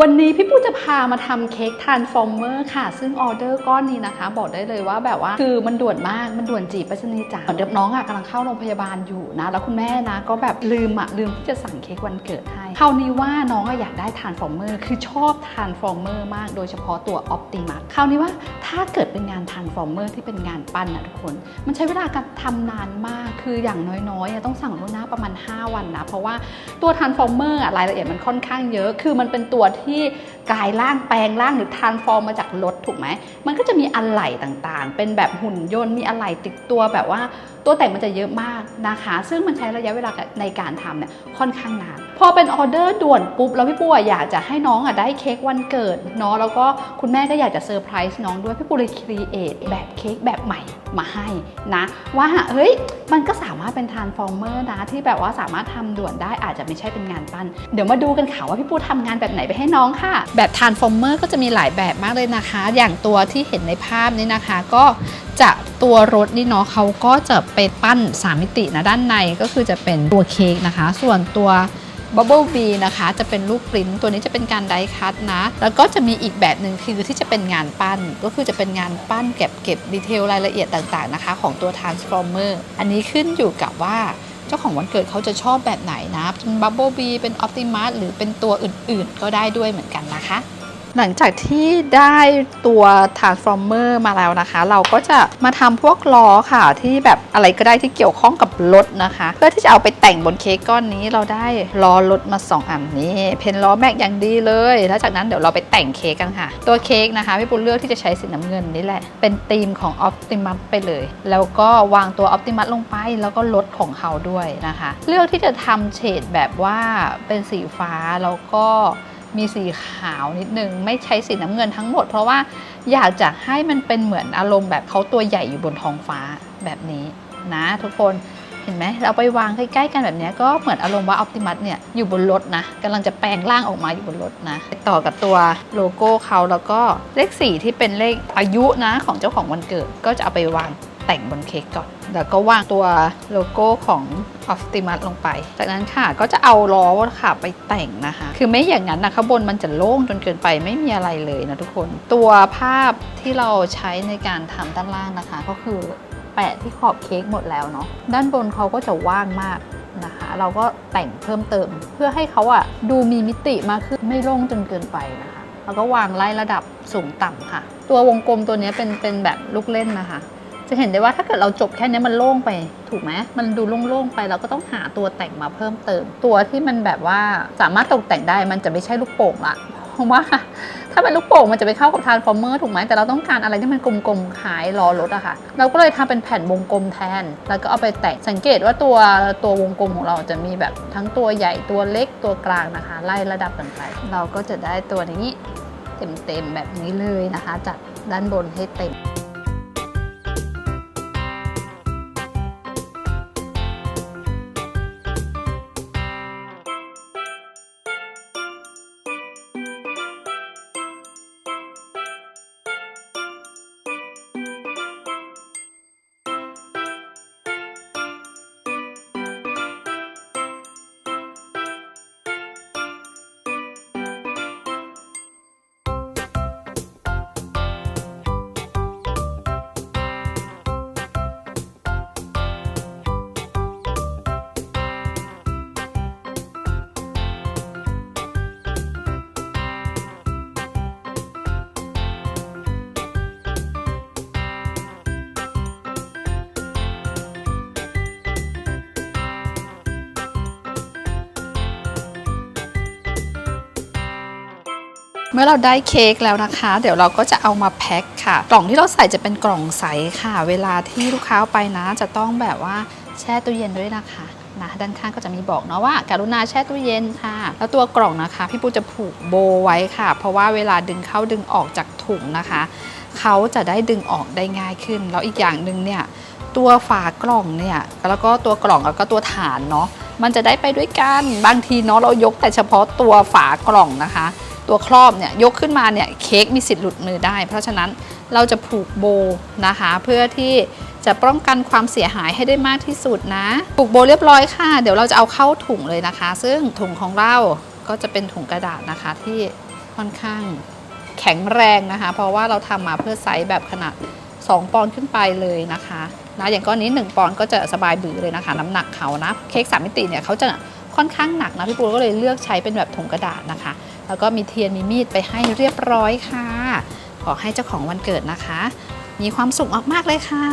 วันนี้พี่ปูจะพามาทำเค้กทานฟอร์เมอร์ค่ะ ซึ่งออเดอร์ก้อนนี้นะคะ บอกได้เลยว่าแบบว่าคือมันด่วนมากมันด่วนจีบไปชนีย์จ๋าเดิมน้องอะกำลังเข้าโรงพยาบาลอยู่นะ แล้วคุณแม่นะก็แบบลืมอะลืมที่จะสั่งเค้กวันเกิดให้คราวนี้ว่าน้องอะอยากได้ทานฟอร์เมอร์คือชอบทานฟอร์เมอร์มากโดยเฉพาะตัวออ t ติมัสคราวนี้ว่าถ้าเกิดเป็นงานทานฟอร์เมอร์ที่เป็นงานปั้นนะทุกคน มันใช้เวลาการทำนานมากคืออย่างน้อยๆต้องสั่งล่วงหน้าประมาณ 5 วันนะเพราะว่าตัว Transformer อะรายละเอียดมันค่อนข้างเยอะ คือมันเป็นตัวที่กายร่างแปลงร่างหรือทานฟอร์มมาจากรถถูกไหม มันก็จะมีอะไหล่ต่างๆ เป็นแบบหุ่นยนต์มีอะไหล่ติดตัวแบบว่าตัวแต่งมันจะเยอะมากนะคะ ซึ่งมันใช้ระยะเวลาในการทำเนี่ยค่อนข้างนาน พอเป็นออเดอร์ด่วนปุ๊บแล้วพี่ปูอะอยากจะให้น้องอะได้เค้กวันเกิดเนาะแล้วก็คุณแม่ก็อยากจะเซอร์ไพรส์น้องด้วยพี่ปูเลยครีเอทแบบเค้กแบบใหม่มาให้นะ ว่าเฮ้ยมันก็สามารถเป็นทานฟอร์เมอร์นะที่แบบว่าสามารถทำด่วนได้อาจจะไม่ใช่เป็นงานปั้น เดี๋ยวมาดูกันค่ะว่าพี่ปูทำงานแบบไหนไปให้น้องค่ะ แบบทานฟอร์เมอร์ก็จะมีหลายแบบมากเลยนะคะ อย่างตัวที่เห็นในภาพนี้นะคะ ก็จะตัวรถนี่เนาะเขาก็จะไปปั้น 3 มิตินะด้านในก็คือจะเป็นตัวเค้กนะคะ ส่วนตัว บับเบิลบีนะคะจะเป็นลูกปริ้นตัวนี้จะเป็นการไดคัตนะ แล้วก็จะมีอีกแบบหนึ่งคือที่จะเป็นงานปั้น ก็คือจะเป็นงานปั้นเก็บเก็บดีเทลรายละเอียดต่างๆนะคะ ของตัว Transformer อันนี้ขึ้นอยู่กับว่าเจ้าของวันเกิดเขาจะชอบแบบไหนนะ เป็นบับเบิลบี เป็นออปติมัสหรือเป็นตัวอื่นๆ ก็ได้ด้วยเหมือนกันนะคะ หลังจากที่ได้ตัว transformer มาแล้วนะคะ เราก็จะมาทำพวกล้อค่ะ ที่แบบอะไรก็ได้ที่เกี่ยวข้องกับรถนะคะ เพื่อที่จะเอาไปแต่งบนเค้กก้อนนี้เราได้ล้อรถมา 2 อันนี้ เพนล้อแม็กอย่างดีเลย แล้วจากนั้นเดี๋ยวเราไปแต่งเค้กกันค่ะ ตัวเค้กนะคะพี่ปุณเลือกที่จะใช้สีน้ำเงินนี่แหละ เป็นธีมของ Optimus ไปเลย แล้วก็วางตัว Optimus ลงไปแล้วก็รถของเขาด้วยนะคะ เลือกที่จะทำเฉดแบบว่าเป็นสีฟ้าแล้วก็ มีสีขาวนิดนึง ไม่ใช้สีน้ำเงินทั้งหมด เพราะว่าอยากจะให้มันเป็นเหมือนอารมณ์แบบเขาตัวใหญ่อยู่บนท้องฟ้าแบบนี้นะ ทุกคนเห็นไหมเราไปวางใกล้ๆกันแบบนี้ก็เหมือนอารมณ์ว่าออ t ติมัสเนี่ยอยู่บนรถนะกำลังจะแปลงร่างออกมาอยู่บนรถนะต่อกับตัวโลโก้เขาแล้วก็เลขสี่ที่เป็นเลขอายุนะของเจ้าของวันเกิดก็จะเอาไปวาง แต่งบนเค้กก่อน แล้วก็วางตัวโลโก้ของ Optimus ลงไป จากนั้นค่ะก็จะเอาล้อค่ะไปแต่งนะคะ คือไม่อย่างนั้นนะข้างบนมันจะโล่งจนเกินไปไม่มีอะไรเลยนะทุกคน ตัวภาพที่เราใช้ในการทำด้านล่างนะคะ ก็คือแปะที่ขอบเค้กหมดแล้วเนาะ ด้านบนเขาก็จะว่างมากนะคะ เราก็แต่งเพิ่มเติม เพื่อให้เขาอะดูมีมิติมากขึ้นไม่โล่งจนเกินไปนะคะแล้วก็วางไล่ระดับสูงต่ำค่ะ ตัววงกลมตัวนี้เป็นเป็นแบบลูกเล่นนะคะ จะเห็นได้ว่าถ้าเกิดเราจบแค่นี้มันโล่งไป ถูกไหมมันดูโล่งๆไปเราก็ต้องหาตัวแต่งมาเพิ่มเติม ตัวที่มันแบบว่าสามารถตกแต่งได้มันจะไม่ใช่ลูกโป่งละเพราะว่าถ้าเป็นลูกโป่งมันจะไปเข้ากับทานฟอร์เมอร์ถูกไหมแต่เราต้องการอะไรที่มันกลมๆคล้ายล้อรถอะค่ะ เราก็เลยทำเป็นแผ่นวงกลมแทน แล้วก็เอาไปแต่งสังเกตว่าตัวตัววงกลมของเราจะมีแบบทั้งตัวใหญ่ตัวเล็กตัวกลางนะคะ ไล่ระดับกันไป เราก็จะได้ตัวนี้เต็มๆแบบนี้เลยนะคะจัดด้านบนให้เต็ม มื่อเราได้เค้กแล้วนะคะ เดี๋ยวเราก็จะเอามาแพ็คค่ะ กล่องที่เราใส่จะเป็นกล่องใสค่ะ เวลาที่ลูกค้าไปนะ จะต้องแบบว่าแช่ตู้เย็นด้วยนะคะนะด้านข้างก็จะมีบอกเนาะว่าการุณาแช่ตู้เย็นค่ะ แล้วตัวกล่องนะคะ พี่ปูจะผูกโบไว้ค่ะ เพราะว่าเวลาดึงเข้าดึงออกจากถุงนะคะ เขาจะได้ดึงออกได้ง่ายขึ้น แล้วอีกอย่างหนึ่งเนี่ยตัวฝากล่องเนี่ยแล้วก็ตัวกล่องแล้วก็ตัวฐานเนาะมันจะได้ไปด้วยกันบางทีเนาะเรายกแต่เฉพาะตัวฝากล่องนะคะ ตัวครอบเนี่ยยกขึ้นมาเนี่ยเค้กมีสิทธิ์หลุดมือได้ เพราะฉะนั้นเราจะผูกโบนะคะเพื่อที่จะป้องกันความเสียหายให้ได้มากที่สุดนะ ผูกโบเรียบร้อยค่ะ เดี๋ยวเราจะเอาเข้าถุงเลยนะคะ ซึ่งถุงของเราก็จะเป็นถุงกระดาษนะคะที่ค่อนข้างแข็งแรงนะคะ เพราะว่าเราทำมาเพื่อไซส์แบบขนาด 2 ปอนด์ขึ้นไปเลยนะคะนะอย่างก้อนนี้ 1 ปอนด์ก็จะสบายบือเลยนะคะ น้ำหนักเขานะเค้กสามมิติเนี่ยเขาจะค่อนข้างหนักนะพี่ปูก็เลยเลือกใช้เป็นแบบถุงกระดาษนะคะ แล้วก็มีเทียนมีมีดไปให้เรียบร้อยค่ะ ขอให้เจ้าของวันเกิดนะคะ มีความสุขมากๆเลยค่ะ